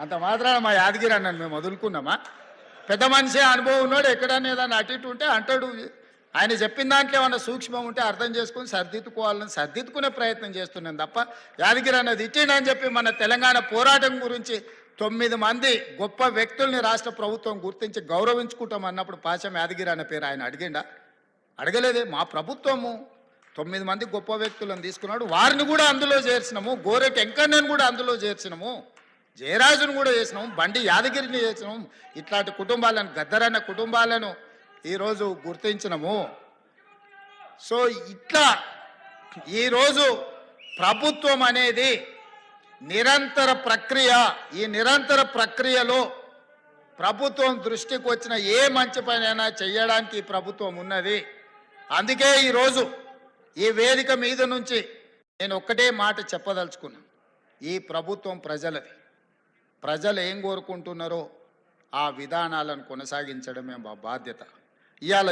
అంత మాత్రాన మా యాదగిరి అన్నని మేము వదులుకున్నామా? పెద్ద మనిషి అనుభవం ఉన్నాడు ఎక్కడన్నా ఏదన్నా అటు ఇటు ఉంటే అంటాడు. ఆయన చెప్పిన దాంట్లో ఏమన్నా సూక్ష్మం ఉంటే అర్థం చేసుకుని సర్దిద్దుకోవాలని సర్దిద్దుకునే ప్రయత్నం చేస్తున్నాను తప్ప యాదగిరి అన్నది ఇచ్చిండని చెప్పి మన తెలంగాణ పోరాటం గురించి తొమ్మిది మంది గొప్ప వ్యక్తుల్ని రాష్ట్ర ప్రభుత్వం గుర్తించి గౌరవించుకుంటాం అన్నప్పుడు పాశం యాదగిరి అన్న పేరు ఆయన అడిగిండా? అడగలేదే మా ప్రభుత్వము తొమ్మిది మంది గొప్ప వ్యక్తులను తీసుకున్నాడు. వారిని కూడా అందులో చేర్చినాము. గోరెటి వెంకన్నను కూడా అందులో చేర్చినాము. జయరాజును కూడా చేసినాం బండి యాదగిరిని చేసినాం. ఇట్లాంటి కుటుంబాలను గద్దరన్న కుటుంబాలను ఈరోజు గుర్తించినాము. సో ఇట్లా ఈరోజు ప్రభుత్వం అనేది నిరంతర ప్రక్రియ ఈ నిరంతర ప్రక్రియలో ప్రభుత్వం దృష్టికి వచ్చిన ఏ మంచి పనైనా చేయడానికి ప్రభుత్వం ఉన్నది. అందుకే ఈరోజు ఈ వేదిక మీద నుంచి నేను ఒక్కటే మాట చెప్పదలుచుకున్నాను ఈ ప్రభుత్వం ప్రజలది. ప్రజలు ఏం కోరుకుంటున్నారో ఆ విధానాలను కొనసాగించడమే మా బాధ్యత. ఇవాళ